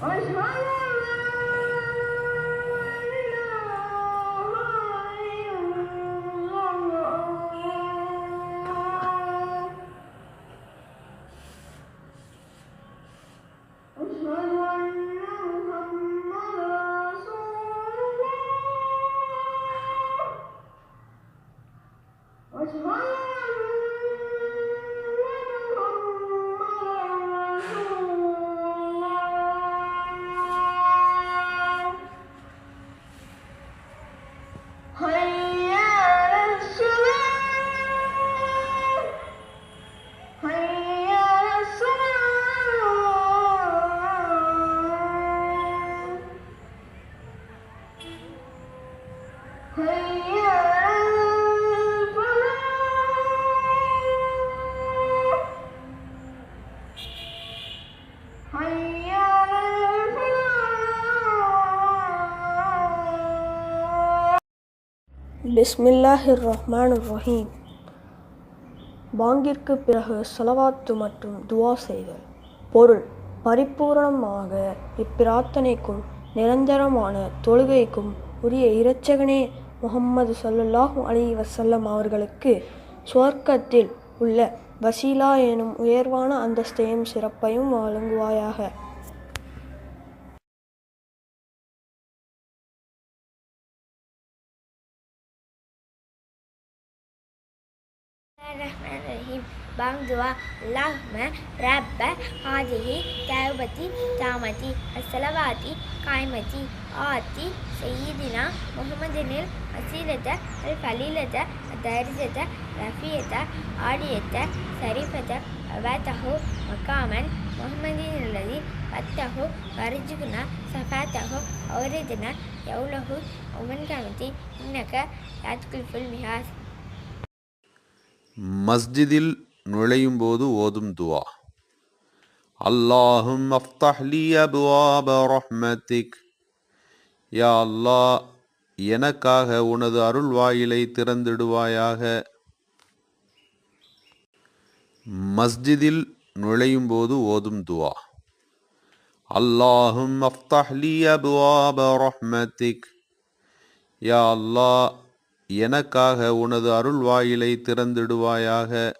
What's wrong? பிஸ்மில்லாஹிர் ரஹ்மான் ரஹீம் பாங்கிற்கு பிறகு செலவாத்து மற்றும் துவா செய்தல். பொருள் பரிபூரணமாக இப்பிரார்த்தனைக்கும் நிரந்தரமான தொழுகைக்கும் உரிய இரட்சகனே முகம்மது ஸல்லல்லாஹு அலி வசல்லம் அவர்களுக்கு சுவர்க்கத்தில் உள்ள வசீலா எனும் உயர்வான அந்தஸ்தையும் சிறப்பையும் வழங்குவாயாக. Bismillahirrahmanirrahim. Bang dua Allahümme Rabbe hadihi tevbeti tamati esselavati kaymeti ati seyyidina Muhammedinil asilete el felilete derizete rafiyete aliyete serifete evetahu makamen Muhammedinillezi fettahu varicikuna sefetahu avredine yavlahu umen kameti inneke yadkülfül mihas மஸ்ஜிதில் நுழையும் போது ஓதும் துவா. அல்லாஹும் அஃப்தஹ்லி அபுவாப ரஹ்மத்திக். யா அல்லாஹ் எனக்காக உனது அருள் வாயிலை திறந்திடுவாயாக. மஸ்ஜிதில் நுழையும் போது ஓதும் துவா. அல்லாஹும் அஃப்தஹ்லி அபுவாப ரஹ்மத்திக். யா அல்லாஹ் எனக்காக உனது அருள் வாயிலை திறந்திடுவாயாக.